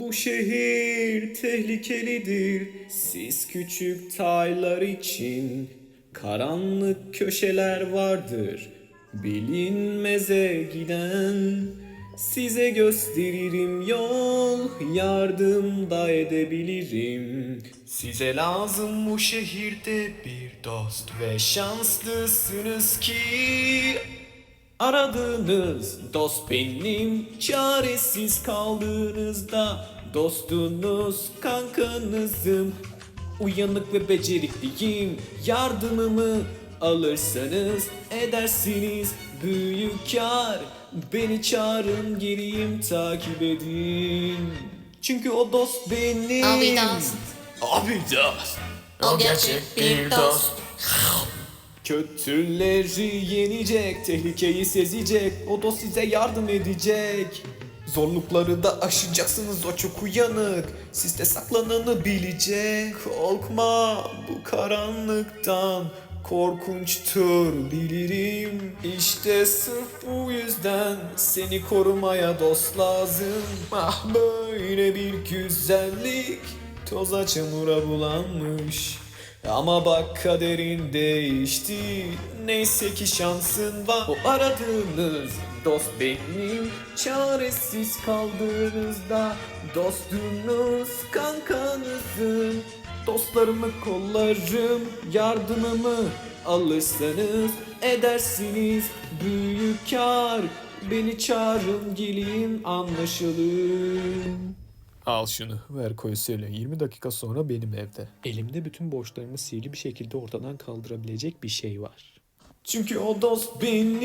Bu şehir tehlikelidir. Siz küçük taylar için karanlık köşeler vardır. Bilinmeze giden size gösteririm yol, yardım da edebilirim. Size lazım bu şehirde bir dost ve şanslısınız ki Aradığınız dost benim Çaresiz kaldığınızda Dostunuz kankanızım. Uyanık ve becerikliyim Yardımımı alırsanız edersiniz. Büyük kar Beni çağırın geleyim takip edin Çünkü o dost benim. Abi dost. Abi dost O gerçek bir dost. Kötüleri yenecek, tehlikeyi sezecek, o da size yardım edecek. Zorlukları da aşacaksınız, o çok uyanık. Sizde saklananı bilecek. Korkma bu karanlıktan, korkunçtur bilirim. İşte sırf bu yüzden seni korumaya dost lazım. Ah böyle bir güzellik, toza çamura bulanmış. Ama bak kaderin değişti. Neyse ki şansın var. O aradığınız dost benim. Çaresiz kaldığınızda Dostunuz kankanızım Dostlarımı kollarım Yardımımı alırsanız Edersiniz. Büyük kar Beni çağırın gelin anlaşalım Al şunu ver koy söyle 20 dakika sonra benim evde. Elimde bütün borçlarımı sihirli bir şekilde ortadan kaldırabilecek bir şey var. Çünkü o dost benim